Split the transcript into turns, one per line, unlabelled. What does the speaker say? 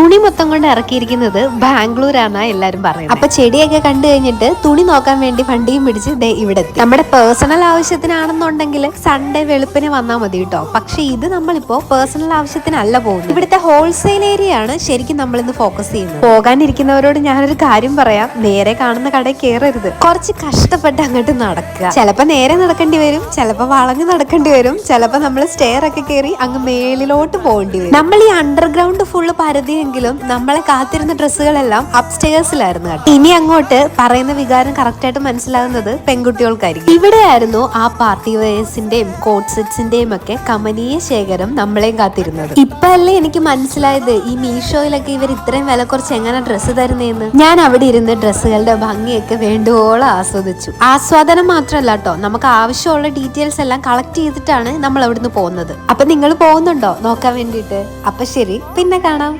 തുണി മൊത്തം കൊണ്ട് ഇറക്കിയിരിക്കുന്നത് ബാംഗ്ലൂരാണ് എല്ലാരും പറയുന്നത് അപ്പൊ ചെടിയൊക്കെ കണ്ടു കഴിഞ്ഞിട്ട് തുണി നോക്കാൻ വേണ്ടി വണ്ടിയും പിടിച്ച് ദേ ഇവിടെ നമ്മുടെ പേഴ്സണൽ ആവശ്യത്തിനാണെന്നുണ്ടെങ്കിൽ സൺഡേ വെളുപ്പിന് വന്നാൽ മതി കേട്ടോ. പക്ഷെ ഇത് നമ്മളിപ്പോ പേഴ്സണൽ ആവശ്യത്തിനല്ല പോകുന്നത്. ഇവിടുത്തെ ഹോൾസെയിൽ ഏരിയ ആണ് ശരിക്കും നമ്മൾ ഇന്ന് ഫോക്കസ് ചെയ്യുന്നത്. പോകാനിരിക്കുന്നവരോട് ഞാനൊരു കാര്യം പറയാം. നേരെ കാണുന്ന കടയിൽ കയറരുത് കുറച്ച് കഷ്ടപ്പെട്ട് അങ്ങോട്ട് നടക്കുക. ചിലപ്പോ നേരെ നടക്കേണ്ടി വരും ചിലപ്പോ വളഞ്ഞു നടക്കേണ്ടി വരും ചിലപ്പോ നമ്മൾ സ്റ്റെയർ ഒക്കെ കയറി അങ്ങ് മേളിലോട്ട് പോകേണ്ടി വരും. നമ്മൾ ഈ അണ്ടർഗ്രൗണ്ട് ഫുള്ള് പരതിയെങ്കിലും നമ്മളെ കാത്തിരുന്ന ഡ്രസ്സുകളെല്ലാം അപ്സ്റ്റേഴ്സിലായിരുന്നു കേട്ടോ. ഇനി അങ്ങോട്ട് പറയുന്ന വികാരം കറക്റ്റ് ആയിട്ട് മനസ്സിലാകുന്നത് പെൺകുട്ടികൾക്കായിരിക്കും. ഇവിടെയായിരുന്നു ആ പാർട്ടി വെയേഴ്സിന്റെയും കോട്ട് സെറ്റ്സിന്റെയും ഒക്കെ കമനീയ ശേഖരം നമ്മളെയും കാത്തിരുന്നത്. ഇപ്പൊ അല്ലേ എനിക്ക് മനസ്സിലായത് ഈ മീഷോയിലൊക്കെ ഇവർ ഇത്രയും വില കുറച്ച് എങ്ങനെ ഡ്രസ്സ് തരുന്നതെന്ന് ഞാൻ അവിടെ ഇരുന്ന് ഡ്രസ്സുകളുടെ ഭംഗിയൊക്കെ വേണ്ടുവോളം ആസ്വദിച്ചു. ആസ്വാദനം മാത്രമല്ല കേട്ടോ നമുക്ക് ആവശ്യമുള്ള ഡീറ്റെയിൽസ് എല്ലാം കളക്ട് ചെയ്തിട്ടാണ് നമ്മൾ അവിടുന്ന് പോകുന്നത്. അപ്പൊ നിങ്ങൾ പോകുന്നുണ്ടോ? നോക്കാൻ വേണ്ടിയിട്ട്. അപ്പൊ ശരി പിന്നെ കാണാം.